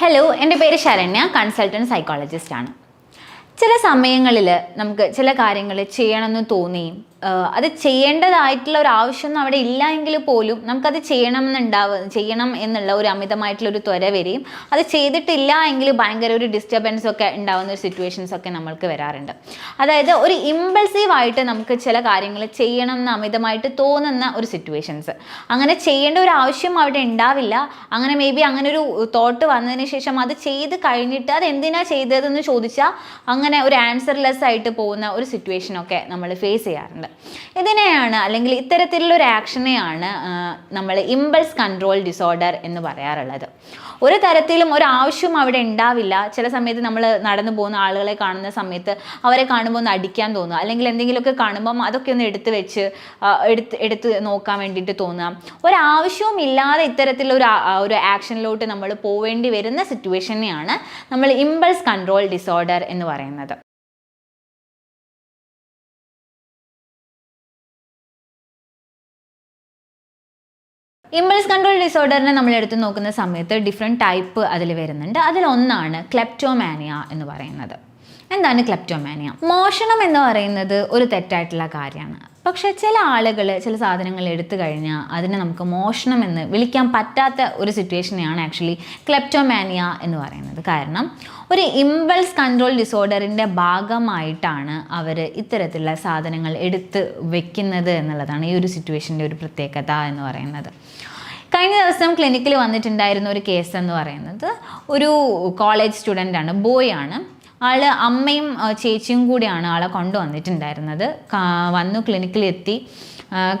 Hello എന്റെ പേര് Saranya consultant psychologist ആണ്. ചില സമയങ്ങളിൽ നമുക്ക് ചില കാര്യങ്ങൾ ചെയ്യണമെന്ന് തോന്നിയും അത് ചെയ്യേണ്ടതായിട്ടുള്ള ഒരു ആവശ്യമൊന്നും അവിടെ ഇല്ല എങ്കിൽ പോലും നമുക്കത് ചെയ്യണമെന്നുണ്ടാവ ചെയ്യണം എന്നുള്ള ഒരു അമിതമായിട്ടുള്ള ഒരു ത്വര വരെയും അത് ചെയ്തിട്ടില്ല എങ്കിൽ ഭയങ്കര ഒരു ഡിസ്റ്റർബൻസ് ഒക്കെ ഉണ്ടാകുന്ന ഒരു സിറ്റുവേഷൻസ് ഒക്കെ നമ്മൾക്ക് വരാറുണ്ട്. അതായത് ഒരു ഇമ്പൾസീവ് ആയിട്ട് നമുക്ക് ചില കാര്യങ്ങൾ ചെയ്യണം എന്ന് അമിതമായിട്ട് തോന്നുന്ന ഒരു സിറ്റുവേഷൻസ് അങ്ങനെ ചെയ്യേണ്ട ഒരു ആവശ്യം അവിടെ ഉണ്ടാവില്ല. അങ്ങനെ മേ ബി അങ്ങനെ ഒരു തോട്ട് വന്നതിന് ശേഷം അത് ചെയ്ത് കഴിഞ്ഞിട്ട് അത് എന്തിനാ ചെയ്തതെന്ന് ചോദിച്ചാൽ അങ്ങനെ ഒരു ആൻസർലെസ് ആയിട്ട് പോകുന്ന ഒരു സിറ്റുവേഷനൊക്കെ നമ്മൾ ഫേസ് ചെയ്യാറുണ്ട്. ഇതിനെയാണ് അല്ലെങ്കിൽ ഇത്തരത്തിലുള്ളൊരു ആക്ഷനെയാണ് നമ്മൾ ഇമ്പൾസ് കൺട്രോൾ ഡിസോർഡർ എന്ന് പറയാറുള്ളത്. ഒരു തരത്തിലും ഒരു ആവശ്യവും അവിടെ ഉണ്ടാവില്ല. ചില സമയത്ത് നമ്മൾ നടന്നു പോകുന്ന ആളുകളെ കാണുന്ന സമയത്ത് അവരെ കാണുമ്പോൾ ഒന്ന് അടിക്കാൻ തോന്നുക. അല്ലെങ്കിൽ എന്തെങ്കിലുമൊക്കെ കാണുമ്പം അതൊക്കെ ഒന്ന് എടുത്ത് വെച്ച് എടുത്ത് എടുത്ത് നോക്കാൻ വേണ്ടിയിട്ട് തോന്നുക. ഒരാവശ്യവും ഇല്ലാതെ ഇത്തരത്തിലൊരു ഒരു ആക്ഷനിലോട്ട് നമ്മൾ പോവേണ്ടി വരുന്ന സിറ്റുവേഷനെയാണ് നമ്മൾ ഇമ്പൾസ് കൺട്രോൾ ഡിസോർഡർ എന്ന് പറയുന്നത്. ഇമ്പൾസ് കൺട്രോൾ ഡിസോർഡറിനെ നമ്മൾ എടുത്തു നോക്കുന്ന സമയത്ത് ഡിഫറെന്റ് ടൈപ്പ് അതിൽ വരുന്നുണ്ട്. അതിലൊന്നാണ് ക്ലെപ്റ്റോമാനിയ എന്ന് പറയുന്നത്. എന്താണ് ക്ലെപ്റ്റോമാനിയ മോഷണം എന്ന് പറയുന്നത് ഒരു തെറ്റായിട്ടുള്ള കാര്യമാണ്. പക്ഷേ ചില ആളുകൾ ചില സാധനങ്ങൾ എടുത്തു കഴിഞ്ഞാൽ അതിനെ നമുക്ക് മോഷണം എന്ന് വിളിക്കാൻ പറ്റാത്ത ഒരു സിറ്റുവേഷനെയാണ് ആക്ച്വലി ക്ലെപ്റ്റോമാനിയ എന്ന് പറയുന്നത്. കാരണം ഒരു ഇമ്പൾസ് കൺട്രോൾ ഡിസോർഡറിന്റെ ഭാഗമായിട്ടാണ് അവർ ഇത്തരത്തിലുള്ള സാധനങ്ങൾ എടുത്ത് വെക്കുന്നത് എന്നുള്ളതാണ് ഈ ഒരു സിറ്റുവേഷന്റെ ഒരു പ്രത്യേകത എന്ന് പറയുന്നത്. കഴിഞ്ഞ ദിവസം ക്ലിനിക്കിൽ വന്നിട്ടുണ്ടായിരുന്ന ഒരു കേസ് എന്ന് പറയുന്നത് ഒരു കോളേജ് സ്റ്റുഡന്റാണ് ബോയ് ആണ്. ആൾ അമ്മയും ചേച്ചിയും കൂടിയാണ് ആളെ കൊണ്ടുവന്നിട്ടുണ്ടായിരുന്നത്. വന്നു ക്ലിനിക്കിൽ എത്തി.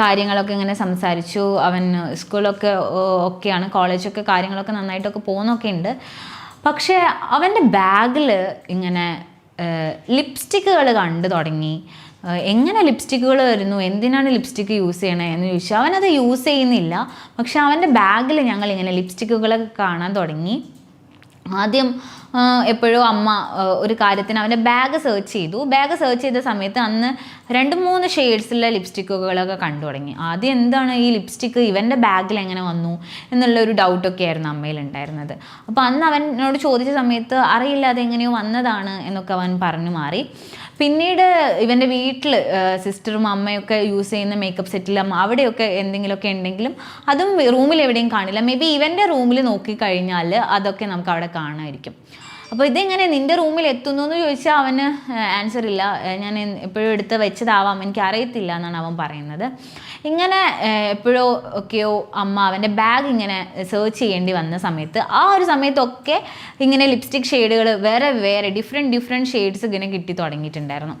കാര്യങ്ങളൊക്കെ ഇങ്ങനെ സംസാരിച്ചു. അവൻ സ്കൂളൊക്കെ ഒക്കെയാണ്. കോളേജൊക്കെ കാര്യങ്ങളൊക്കെ നന്നായിട്ടൊക്കെ പോകുന്നൊക്കെ ഉണ്ട്. പക്ഷേ അവന്റെ ബാഗിൽ ഇങ്ങനെ ലിപ്സ്റ്റിക്കുകൾ കണ്ടു തുടങ്ങി. എങ്ങനെ ലിപ്സ്റ്റിക്കുകൾ വരുന്നു? എന്തിനാണ് ലിപ്സ്റ്റിക്ക് യൂസ് ചെയ്യണേ എന്ന് ചോദിച്ചാൽ അവനത് യൂസ് ചെയ്യുന്നില്ല. പക്ഷേ അവന്റെ ബാഗിൽ ഞങ്ങൾ ഇങ്ങനെ ലിപ്സ്റ്റിക്കുകളൊക്കെ കാണാൻ തുടങ്ങി. ആദ്യം എപ്പോഴും അമ്മ ഒരു കാര്യത്തിന് അവന്റെ ബാഗ് സെർച്ച് ചെയ്തു. ബാഗ് സെർച്ച് ചെയ്ത സമയത്ത് അന്ന് രണ്ട് മൂന്ന് ഷെയ്ഡ്സിലെ ലിപ്സ്റ്റിക്കുകളൊക്കെ കണ്ടു തുടങ്ങി. ആദ്യം എന്താണ് ഈ ലിപ്സ്റ്റിക്ക് ഇവന്റെ ബാഗിൽ എങ്ങനെ വന്നു എന്നുള്ള ഒരു ഡൗട്ടൊക്കെ ആയിരുന്നു അമ്മയിൽ ഉണ്ടായിരുന്നത്. അപ്പോൾ അന്ന് അവനോട് ചോദിച്ച സമയത്ത് അറിയില്ല അത് എങ്ങനെയോ വന്നതാണ് എന്നൊക്കെ അവൻ പറഞ്ഞു മാറി. പിന്നീട് ഇവന്റെ വീട്ടിൽ സിസ്റ്ററും അമ്മയൊക്കെ യൂസ് ചെയ്യുന്ന മേക്കപ്പ് സെറ്റിലും അവിടെയൊക്കെ എന്തെങ്കിലുമൊക്കെ ഉണ്ടെങ്കിലും അതും റൂമിൽ എവിടെയും കാണില്ല. മേ ബി ഇവന്റെ റൂമിൽ നോക്കിക്കഴിഞ്ഞാൽ അതൊക്കെ നമുക്ക് അവിടെ കാണുമായിരിക്കും അപ്പോൾ ഇതെങ്ങനെ നിന്റെ റൂമിൽ എത്തുന്നു എന്ന് ചോദിച്ചാൽ അവന് ആൻസർ ഇല്ല. ഞാൻ എപ്പോഴും എടുത്ത് വെച്ചതാവാം. എനിക്ക് അറിയത്തില്ല എന്നാണ് അവൻ പറയുന്നത്. ഇങ്ങനെ എപ്പോഴോ ഒക്കെയോ അമ്മ അവന്റെ ബാഗ് ഇങ്ങനെ സെർച്ച് ചെയ്യേണ്ടി വന്ന സമയത്ത് ആ ഒരു സമയത്തൊക്കെ ഇങ്ങനെ ലിപ്സ്റ്റിക് ഷെയ്ഡുകൾ വേറെ വേറെ ഡിഫറെന്റ് ഡിഫറെന്റ് ഷെയ്ഡ്സ് ഇങ്ങനെ കിട്ടി തുടങ്ങിയിട്ടുണ്ടായിരുന്നു.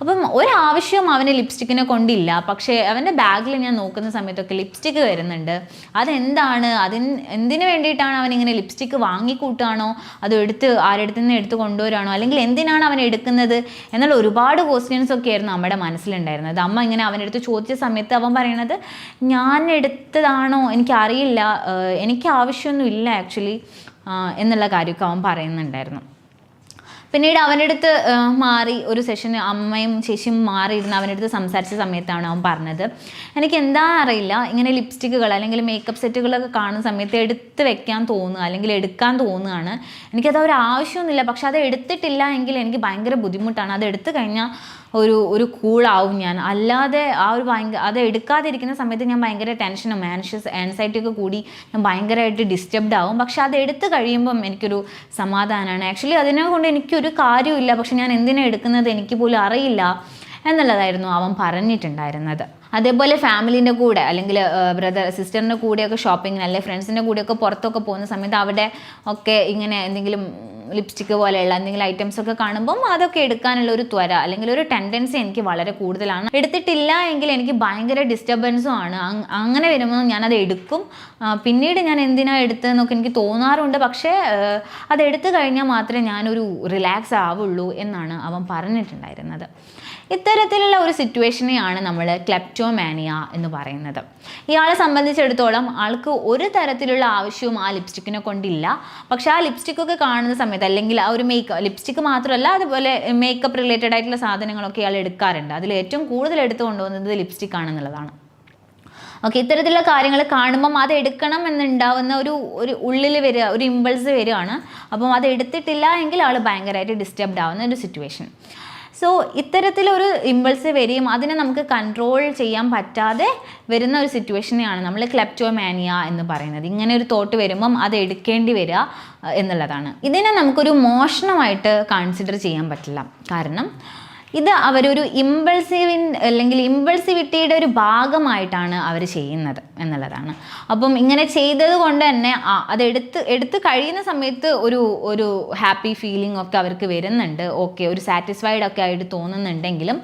അപ്പം ഒരാവശ്യവും അവന് ലിപ്സ്റ്റിക്കിനെ കൊണ്ടില്ല. പക്ഷേ അവന്റെ ബാഗിൽ ഞാൻ നോക്കുന്ന സമയത്തൊക്കെ ലിപ്സ്റ്റിക്ക് വരുന്നുണ്ട്. അതെന്താണ്? അതിന് എന്തിനു വേണ്ടിയിട്ടാണ് അവൻ ഇങ്ങനെ ലിപ്സ്റ്റിക്ക് വാങ്ങിക്കൂട്ടാണോ? അത് എടുത്ത് ആരെടുത്തു നിന്ന് എടുത്ത് കൊണ്ടുവരാണോ? അല്ലെങ്കിൽ എന്തിനാണ് അവൻ എടുക്കുന്നത്? എന്നുള്ള ഒരുപാട് ക്വസ്റ്റ്യൻസ് ഒക്കെ ആയിരുന്നു നമ്മുടെ മനസ്സിലുണ്ടായിരുന്നത്. അമ്മ ഇങ്ങനെ അവനെടുത്ത് ചോദിച്ച സമയത്ത് അവൻ പറയണത് ഞാൻ എടുത്തതാണോ? എനിക്കറിയില്ല. എനിക്ക് ആവശ്യമൊന്നും ഇല്ല ആക്ച്വലി എന്നുള്ള കാര്യമൊക്കെ അവൻ പറയുന്നുണ്ടായിരുന്നു. പിന്നീട് അവന്റെ അടുത്ത് മാറി. ഒരു സെഷൻ അമ്മയും ചേച്ചിയും മാറിയിരുന്ന് അവന്റെ അടുത്ത് സംസാരിച്ച സമയത്താണ് അവൻ പറഞ്ഞത്. എനിക്ക് എന്താ അറിയില്ല. ഇങ്ങനെ ലിപ്സ്റ്റിക്കുകൾ അല്ലെങ്കിൽ മേക്കപ്പ് സെറ്റുകളൊക്കെ കാണുന്ന സമയത്ത് എടുത്ത് വെക്കാൻ തോന്നുക അല്ലെങ്കിൽ എടുക്കാൻ തോന്നുകയാണ്. എനിക്കത് ഒരു ആവശ്യമൊന്നുമില്ല. പക്ഷെ അത് എടുത്തിട്ടില്ല എങ്കിൽ എനിക്ക് ഭയങ്കര ബുദ്ധിമുട്ടാണ്. അത് എടുത്തു കഴിഞ്ഞാൽ ഒരു ഒരു കൂളാവും ഞാൻ. അല്ലാതെ ആ ഒരു ഭയങ്കര അത് എടുക്കാതിരിക്കുന്ന സമയത്ത് ഞാൻ ഭയങ്കര ടെൻഷനും ആൻഷ്യസ് ആൻസൈറ്റി ഒക്കെ കൂടി ഞാൻ ഭയങ്കരമായിട്ട് ഡിസ്റ്റർബ്ഡ് ആവും. പക്ഷെ അത് എടുത്ത് കഴിയുമ്പം എനിക്കൊരു സമാധാനമാണ് ആക്ച്വലി അതിനെ കൊണ്ട് എനിക്കൊരു കാര്യമില്ല പക്ഷെ ഞാൻ എന്തിനാണ് എടുക്കുന്നത് എനിക്ക് പോലും അറിയില്ല എന്നുള്ളതായിരുന്നു അവൻ പറഞ്ഞിട്ടുണ്ടായിരുന്നത്. അതേപോലെ ഫാമിലീന്റെ കൂടെ അല്ലെങ്കിൽ ബ്രദർ സിസ്റ്ററിന്റെ കൂടെയൊക്കെ ഷോപ്പിങ്ങിന് അല്ലെങ്കിൽ ഫ്രണ്ട്സിന്റെ കൂടെയൊക്കെ പുറത്തൊക്കെ പോകുന്ന സമയത്ത് അവിടെ ഒക്കെ ഇങ്ങനെ എന്തെങ്കിലും ലിപ്സ്റ്റിക്ക് പോലെയുള്ള എന്തെങ്കിലും ഐറ്റംസ് ഒക്കെ കാണുമ്പം അതൊക്കെ എടുക്കാനുള്ള ഒരു ത്വര അല്ലെങ്കിൽ ഒരു ടെൻഡൻസി എനിക്ക് വളരെ കൂടുതലാണ്. എടുത്തിട്ടില്ല എങ്കിൽ എനിക്ക് ഭയങ്കര ഡിസ്റ്റർബൻസും ആണ്. അങ്ങനെ വരുമ്പോൾ ഞാനത് എടുക്കും. പിന്നീട് ഞാൻ എന്തിനാണ് എടുത്തതെന്നൊക്കെ എനിക്ക് തോന്നാറുണ്ട്. പക്ഷേ അതെടുത്തു കഴിഞ്ഞാൽ മാത്രമേ ഞാനൊരു റിലാക്സ് ആവുള്ളൂ എന്നാണ് അവൻ പറഞ്ഞിട്ടുണ്ടായിരുന്നത്. ഇത്തരത്തിലുള്ള ഒരു സിറ്റുവേഷനെയാണ് നമ്മൾ ക്ലെപ്റ്റോമാനിയ എന്ന് പറയുന്നത്. ഇയാളെ സംബന്ധിച്ചിടത്തോളം ആൾക്ക് ഒരു തരത്തിലുള്ള ആവശ്യവും ആ ലിപ്സ്റ്റിക്കിനെ കൊണ്ടില്ല. പക്ഷേ ആ ലിപ്സ്റ്റിക്കൊക്കെ കാണുന്ന സമയത്ത് അല്ലെങ്കിൽ ആ ഒരു മേക്കപ്പ് ലിപ്സ്റ്റിക്ക് മാത്രമല്ല അതുപോലെ മേക്കപ്പ് റിലേറ്റഡ് ആയിട്ടുള്ള സാധനങ്ങളൊക്കെ ഇയാൾ എടുക്കാറുണ്ട്. അതിൽ ഏറ്റവും കൂടുതൽ എടുത്തു കൊണ്ടുപോകുന്നത് ലിപ്സ്റ്റിക് ആണെന്നുള്ളതാണ്. ഓക്കെ ഇത്തരത്തിലുള്ള കാര്യങ്ങൾ കാണുമ്പം അത് എടുക്കണം എന്നുണ്ടാവുന്ന ഒരു ഒരു ഉള്ളിൽ വരിക ഒരു ഇമ്പൾസ് വരികയാണ്. അപ്പം അത് എടുത്തിട്ടില്ല എങ്കിൽ ആൾ ഭയങ്കരമായിട്ട് ഡിസ്റ്റർബ്ഡ് ആവുന്ന ഒരു സിറ്റുവേഷൻ സോ ഇത്തരത്തിലൊരു ഇമ്പൾസ് വരികയും അതിനെ നമുക്ക് കൺട്രോൾ ചെയ്യാൻ പറ്റാതെ വരുന്ന ഒരു സിറ്റുവേഷനെയാണ് നമ്മൾ ക്ലെപ്റ്റോമാനിയ എന്ന് പറയുന്നത്. ഇങ്ങനെ ഒരു തോട്ട് വരുമ്പം അത് എടുക്കേണ്ടി വരിക എന്നുള്ളതാണ്. ഇതിനെ നമുക്കൊരു മോഷണമായിട്ട് കൺസിഡർ ചെയ്യാൻ പറ്റില്ല. കാരണം ഇത് അവരൊരു ഇമ്പൾസീവിൻ അല്ലെങ്കിൽ ഇമ്പൾസിവിറ്റിയുടെ ഒരു ഭാഗമായിട്ടാണ് അവർ ചെയ്യുന്നത് എന്നുള്ളതാണ്. അപ്പം ഇങ്ങനെ ചെയ്തത് കൊണ്ട് തന്നെ ആ, അത് എടുത്ത് എടുത്ത് കഴിയുന്ന സമയത്ത് ഒരു ഒരു ഹാപ്പി ഫീലിംഗ് ഒക്കെ അവർക്ക് വരുന്നുണ്ട്. ഓക്കെ ഒരു സാറ്റിസ്ഫൈഡ് ഒക്കെ ആയിട്ട് തോന്നുന്നുണ്ടെങ്കിലും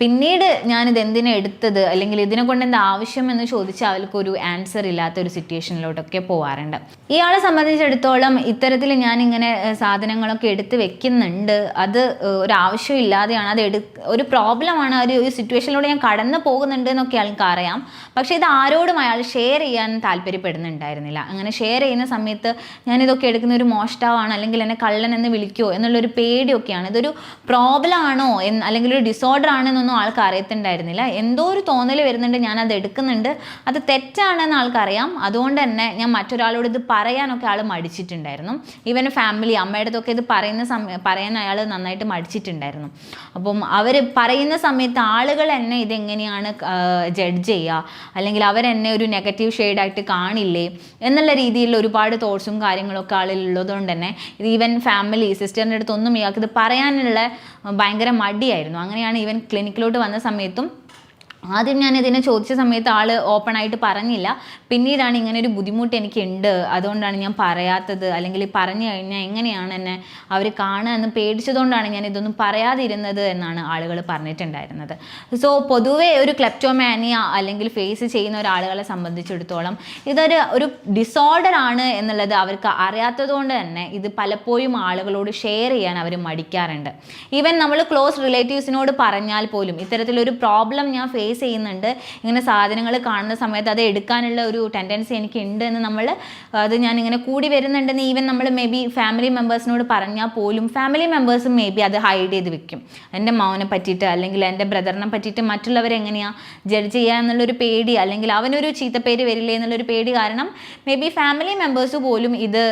പിന്നീട് ഞാനിത് എന്തിനാ എടുത്തത്? അല്ലെങ്കിൽ ഇതിനെ കൊണ്ട് എന്താ ആവശ്യം എന്ന് ചോദിച്ചാൽ അവർക്ക് ഒരു ആൻസർ ഇല്ലാത്ത ഒരു സിറ്റുവേഷനിലോട്ടൊക്കെ പോവാറുണ്ട്. ഇയാളെ സംബന്ധിച്ചിടത്തോളം ഇത്തരത്തിൽ ഞാൻ ഇങ്ങനെ സാധനങ്ങളൊക്കെ എടുത്ത് വെക്കുന്നുണ്ട്. അത് ഒരു ആവശ്യം ഇല്ലാതെയാണ്. അത് എടു ഒരു പ്രോബ്ലമാണ് ഒരു ഒരു സിറ്റുവേഷനിലൂടെ ഞാൻ കടന്നു പോകുന്നുണ്ട് എന്നൊക്കെ ആൾക്ക് അറിയാം. പക്ഷേ ഇത് ആരോടും അയാൾ ഷെയർ ചെയ്യാൻ താല്പര്യപ്പെടുന്നുണ്ടായിരുന്നില്ല. അങ്ങനെ ഷെയർ ചെയ്യുന്ന സമയത്ത് ഞാനിതൊക്കെ എടുക്കുന്ന ഒരു മോഷ്ടാവാണ് അല്ലെങ്കിൽ എന്നെ കള്ളൻ എന്ന് വിളിക്കുമോ എന്നുള്ളൊരു പേടിയൊക്കെയാണ്. ഇതൊരു പ്രോബ്ലം ആണോ? എന്ന് അല്ലെങ്കിൽ ഒരു ഡിസോർഡർ ആണെന്നൊന്നും ആൾക്ക് അറിയത്തുണ്ടായിരുന്നില്ല. എന്തോ ഒരു തോന്നൽ വരുന്നുണ്ട് ഞാൻ അത് എടുക്കുന്നുണ്ട്. അത് തെറ്റാണെന്ന് ആൾക്കറിയാം. അതുകൊണ്ട് തന്നെ ഞാൻ മറ്റൊരാളോട് ഇത് പറയാനൊക്കെ ആൾ മടിച്ചിട്ടുണ്ടായിരുന്നു. ഈവൻ ഫാമിലി അമ്മയുടെ അടുത്തൊക്കെ ഇത് പറയുന്ന സമയം പറയാൻ അയാൾ നന്നായിട്ട് മടിച്ചിട്ടുണ്ടായിരുന്നു. അപ്പം അവർ പറയുന്ന സമയത്ത് ആളുകൾ എന്നെ ഇതെങ്ങനെയാണ് ജഡ്ജ് ചെയ്യുക അല്ലെങ്കിൽ അവരെന്നെ ഒരു നെഗറ്റീവ് ഷെയ്ഡായിട്ട് കാണില്ലേ? എന്നുള്ള രീതിയിൽ ഒരുപാട് തോട്ട്സും കാര്യങ്ങളൊക്കെ ആളിൽ ഉള്ളതുകൊണ്ട് തന്നെ ഇത് ഈവൻ ഫാമിലി സിസ്റ്ററിന്റെ അടുത്തൊന്നും ഇയാൾക്ക് ഇത് പറയാനുള്ള ഭയങ്കര മടിയായിരുന്നു. അങ്ങനെയാണ് ഈവൻ ക്ലിനിക്കിലോട്ട് വന്ന സമയത്തും ആദ്യം ഞാൻ ഇതിനെ ചോദിച്ച സമയത്ത് ആൾ ഓപ്പൺ ആയിട്ട് പറഞ്ഞില്ല. പിന്നീടാണ് ഇങ്ങനെ ഒരു ബുദ്ധിമുട്ട് എനിക്കുണ്ട്. അതുകൊണ്ടാണ് ഞാൻ പറയാത്തത്. അല്ലെങ്കിൽ പറഞ്ഞു കഴിഞ്ഞാൽ എങ്ങനെയാണ് എന്നെ അവർ കാണുക എന്ന് പേടിച്ചതുകൊണ്ടാണ് ഞാൻ ഇതൊന്നും പറയാതിരുന്നത് എന്നാണ് ആളുകൾ പറഞ്ഞിട്ടുണ്ടായിരുന്നത്. സോ പൊതുവേ ഒരു ക്ലെപ്റ്റോമാനിയ അല്ലെങ്കിൽ ഫേസ് ചെയ്യുന്ന ഒരാളുകളെ സംബന്ധിച്ചിടത്തോളം ഇതൊരു ഒരു ഡിസോർഡർ ആണ് എന്നുള്ളത് അവർക്ക് അറിയാത്തതുകൊണ്ട് തന്നെ ഇത് പലപ്പോഴും ആളുകളോട് ഷെയർ ചെയ്യാൻ അവർ മടിക്കാറുണ്ട്. ഈവൻ നമ്മൾ ക്ലോസ് റിലേറ്റീവ്സിനോട് പറഞ്ഞാൽ പോലും ഇത്തരത്തിലൊരു പ്രോബ്ലം ഞാൻ ഫേസ് ചെയ്യുന്നുണ്ട്. ഇങ്ങനെ സാധനങ്ങൾ കാണുന്ന സമയത്ത് അത് എടുക്കാനുള്ള ഒരു ടെൻഡൻസി എനിക്ക് ഉണ്ട് എന്ന് നമ്മൾ അത് ഞാൻ ഇങ്ങനെ കൂടി വരുന്നുണ്ടെന്ന് ഈവൻ നമ്മൾ മേ ബി ഫാമിലി മെമ്പേഴ്സിനോട് പറഞ്ഞാൽ പോലും ഫാമിലി മെമ്പേഴ്സും മേ ബി അത് ഹൈഡ് ചെയ്ത് വെക്കും. എന്റെ മൗനെ പറ്റിയിട്ട് അല്ലെങ്കിൽ എന്റെ ബ്രദറിനെ പറ്റിയിട്ട് മറ്റുള്ളവർ എങ്ങനെയാണ് ജഡ്ജ് ചെയ്യുക എന്നുള്ളൊരു പേടി അല്ലെങ്കിൽ അവനൊരു ചീത്തപ്പേര് വരില്ലേ എന്നുള്ളൊരു പേടി കാരണം മേ ബി ഫാമിലി മെമ്പേഴ്സ് പോലും ഇത്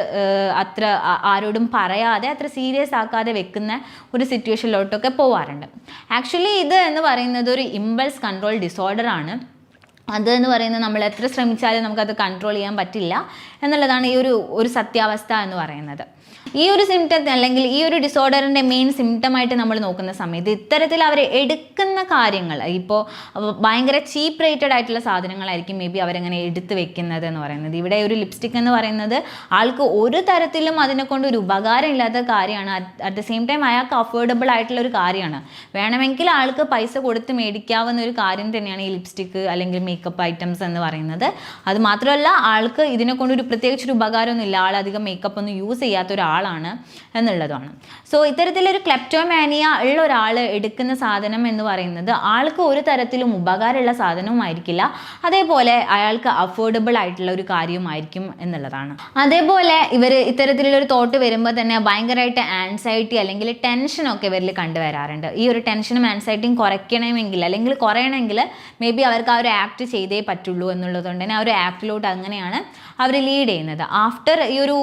അത്ര ആരോടും പറയാതെ അത്ര സീരിയസ് ആക്കാതെ വെക്കുന്ന ഒരു സിറ്റുവേഷനിലോട്ടൊക്കെ പോവാറുണ്ട്. ആക്ച്വലി ഇത് എന്ന് പറയുന്നത് ഒരു ഇമ്പൾസ് കൺട്രോൾ ഡിസോർഡർ ആണ്. അതെന്ന് പറയുന്നത് നമ്മൾ എത്ര ശ്രമിച്ചാലും നമുക്കത് കൺട്രോൾ ചെയ്യാൻ പറ്റില്ല. എന്നുള്ളതാണ് ഈ ഒരു ഒരു സത്യാവസ്ഥ എന്ന് പറയുന്നത്. ഈ ഒരു സിംറ്റം അല്ലെങ്കിൽ ഈ ഒരു ഡിസോർഡറിന്റെ മെയിൻ സിംറ്റമായിട്ട് നമ്മൾ നോക്കുന്ന സമയത്ത് ഇത്തരത്തിൽ അവർ എടുക്കുന്ന കാര്യങ്ങൾ ഇപ്പോൾ ഭയങ്കര ചീപ്പ് റേറ്റഡ് ആയിട്ടുള്ള സാധനങ്ങളായിരിക്കും മേ ബി അവരങ്ങനെ എടുത്ത് വെക്കുന്നത് എന്ന് പറയുന്നത്. ഇവിടെ ഒരു ലിപ്സ്റ്റിക് എന്ന് പറയുന്നത് ആൾക്ക് ഒരു തരത്തിലും അതിനെ കൊണ്ട് ഒരു ഉപകാരം ഇല്ലാത്ത കാര്യമാണ് അറ്റ് ദ സെയിം ടൈം അയാൾക്ക് അഫോർഡബിൾ ആയിട്ടുള്ള ഒരു കാര്യമാണ്. വേണമെങ്കിൽ ആൾക്ക് പൈസ കൊടുത്ത് മേടിക്കാവുന്ന ഒരു കാര്യം തന്നെയാണ് ഈ ലിപ്സ്റ്റിക്ക് അല്ലെങ്കിൽ മേക്കപ്പ് ഐറ്റംസ് എന്ന് പറയുന്നത്. അത് മാത്രമല്ല ആൾക്ക് ഇതിനെ കൊണ്ട് ഒരു പ്രത്യേകിച്ചൊരു ഉപകാരമൊന്നുമില്ല. ആൾ അധികം മേക്കപ്പ് ഒന്നും യൂസ് ചെയ്യാത്ത ഒരാളാണ് എന്നുള്ളതാണ്. സോ ഇത്തരത്തിലൊരു ക്ലെപ്റ്റോമാനിയ ഉള്ള ഒരാൾ എടുക്കുന്ന സാധനം എന്ന് പറയുന്നത് ആൾക്ക് ഒരു തരത്തിലും ഉപകാരമുള്ള സാധനവുമായിരിക്കില്ല. അതേപോലെ അയാൾക്ക് അഫോർഡബിൾ ആയിട്ടുള്ള ഒരു കാര്യമായിരിക്കും എന്നുള്ളതാണ്. അതേപോലെ ഇവർ ഇത്തരത്തിലുള്ളൊരു തോട്ട് വരുമ്പോൾ തന്നെ ഭയങ്കരമായിട്ട് ആൻസൈറ്റി അല്ലെങ്കിൽ ടെൻഷനൊക്കെ ഇവരിൽ കണ്ടുവരാറുണ്ട്. ഈ ഒരു ടെൻഷനും ആൻസൈറ്റിയും കുറയ്ക്കണമെങ്കിൽ അല്ലെങ്കിൽ കുറയണമെങ്കിൽ മേ ബി അവർക്ക് ആ ഒരു ആക്ട് ചെയ്തേ പറ്റുള്ളൂ എന്നുള്ളത് കൊണ്ട് തന്നെ ആ ഒരു ആക്ടിലോട്ട് അങ്ങനെയാണ് അവർ ലീഡ് ചെയ്യുന്നത്. ആഫ്റ്റർ ഈ ഒരു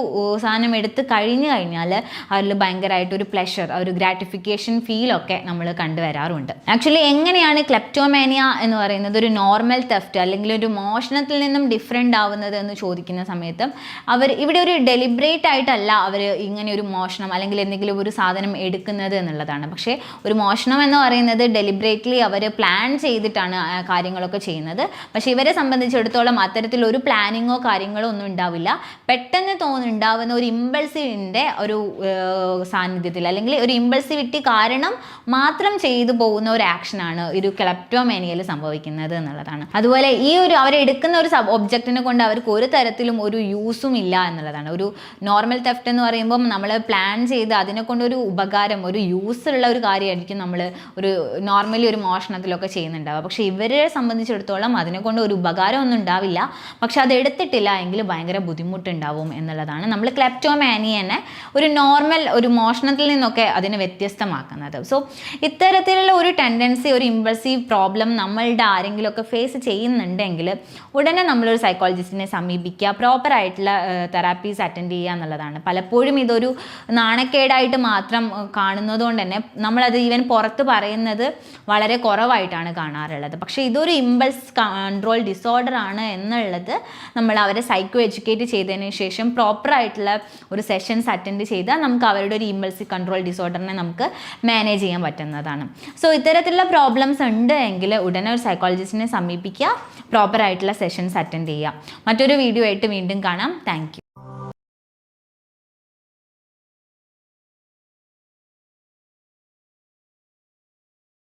സാധനം എടുത്ത് കഴിഞ്ഞു കഴിഞ്ഞാൽ അവരിൽ ഭയങ്കരമായിട്ടൊരു പ്ലഷർ ഒരു ഗ്രാറ്റിഫിക്കേഷൻ ഫീലൊക്കെ നമ്മൾ കണ്ടുവരാറുണ്ട് ആക്ച്വലി എങ്ങനെയാണ് ക്ലെപ്റ്റോമാനിയ എന്ന് പറയുന്നത്? ഒരു നോർമൽ തെഫ്റ്റ് അല്ലെങ്കിൽ ഒരു മോഷണത്തിൽ നിന്നും ഡിഫറെന്റ് ആവുന്നത് എന്ന് ചോദിക്കുന്ന സമയത്ത് അവർ ഇവിടെ ഒരു ഡെലിബറേറ്റ് ആയിട്ടല്ല അവർ ഇങ്ങനെ ഒരു മോഷണം അല്ലെങ്കിൽ എന്തെങ്കിലും ഒരു സാധനം എടുക്കുന്നത് എന്നുള്ളതാണ്. പക്ഷേ ഒരു മോഷണം എന്ന് പറയുന്നത് ഡെലിബറേറ്റ്ലി അവർ പ്ലാൻ ചെയ്തിട്ടാണ് കാര്യങ്ങളൊക്കെ ചെയ്യുന്നത്. പക്ഷേ ഇവരെ സംബന്ധിച്ചിടത്തോളം അത്തരത്തിൽ ഒരു പ്ലാനിങ്ങോ കാര്യങ്ങളോ ഒന്നും ഉണ്ടാവില്ല. പെട്ടെന്ന് തോന്നുന്നുണ്ടാവുന്ന ഒരു ഇമ്പൾസിവിന്റെ ഒരു സാന്നിധ്യത്തിൽ അല്ലെങ്കിൽ ഒരു ഇമ്പൾസിവിറ്റി കാരണം മാത്രം ചെയ്തു പോകുന്ന ഒരു ആക്ഷനാണ് ഒരു ക്ലപ്റ്റോമേനിയയിൽ സംഭവിക്കുന്നത് എന്നുള്ളതാണ്. അതുപോലെ ഈ ഒരു അവരെടുക്കുന്ന ഒരു സബ് ഒബ്ജക്റ്റിനെ കൊണ്ട് അവർക്ക് ഒരു തരത്തിലും ഒരു യൂസും ഇല്ല എന്നുള്ളതാണ്. ഒരു നോർമൽ തെഫ്റ്റ് എന്ന് പറയുമ്പം നമ്മൾ പ്ലാൻ ചെയ്ത് അതിനെ കൊണ്ടൊരു ഉപകാരം ഒരു യൂസ് ഉള്ള ഒരു കാര്യമായിരിക്കും നമ്മൾ ഒരു നോർമലി ഒരു മോഷണത്തിലൊക്കെ ചെയ്യുന്നുണ്ടാവുക. പക്ഷേ ഇവരെ സംബന്ധിച്ചിടത്തോളം അതിനെ കൊണ്ട് ഒരു ഉപകാരം ഒന്നും ഉണ്ടാവില്ല. പക്ഷെ അത് എടുത്തിട്ടില്ല എങ്കിൽ ഭയങ്കര ബുദ്ധിമുട്ടുണ്ടാവും എന്നുള്ളതാണ്. നമ്മൾ ക്ലെപ്റ്റോമാനിയനെ ഒരു നോർമൽ ഒരു മോഷണത്തിൽ നിന്നൊക്കെ അതിനെ വ്യത്യസ്തമാക്കുന്നത്. സോ ഇത്തരത്തിലുള്ള ഒരു ടെൻഡൻസി ഒരു ഇമ്പൾസീവ് പ്രോബ്ലം നമ്മളുടെ ആരെങ്കിലുമൊക്കെ ഫേസ് ചെയ്യുന്നുണ്ടെങ്കിൽ ഉടനെ നമ്മളൊരു സൈക്കോളജിസ്റ്റിനെ സമീപിക്കുക പ്രോപ്പറായിട്ടുള്ള തെറാപ്പീസ് അറ്റൻഡ് ചെയ്യുക എന്നുള്ളതാണ്. പലപ്പോഴും ഇതൊരു നാണക്കേടായിട്ട് മാത്രം കാണുന്നത് കാണുന്നതുകൊണ്ട് തന്നെ നമ്മളത് ഈവൻ പുറത്ത് പറയുന്നത് വളരെ കുറവായിട്ടാണ് കാണാറുള്ളത്. പക്ഷേ ഇതൊരു ഇമ്പൾസ് കൺട്രോൾ ഡിസോർഡർ ആണ് എന്നുള്ളത് നമ്മൾ അവരെ സൈക്കോ എഡ്യൂക്കേറ്റ് ചെയ്തതിന് ശേഷം പ്രോപ്പറായിട്ടുള്ള ഒരു സെഷൻസ് അറ്റൻഡ് ചെയ്താൽ നമുക്ക് അവരുടെ ഒരു ഇമ്പൾസി കൺട്രോൾ ഡിസോർഡറിനെ നമുക്ക് മാനേജ് ചെയ്യാൻ പറ്റുന്നതാണ്. സോ ഇത്തരത്തിലുള്ള പ്രോബ്ലംസ് ഉണ്ട് എങ്കിൽ ഉടനെ ഒരു സൈക്കോളജിസ്റ്റിനെ സമീപിക്കുക പ്രോപ്പറായിട്ടുള്ള സെഷൻസ് അറ്റൻഡ് ചെയ്യുക. മറ്റൊരു വീഡിയോ ആയിട്ട് വീണ്ടും കാണാം. താങ്ക്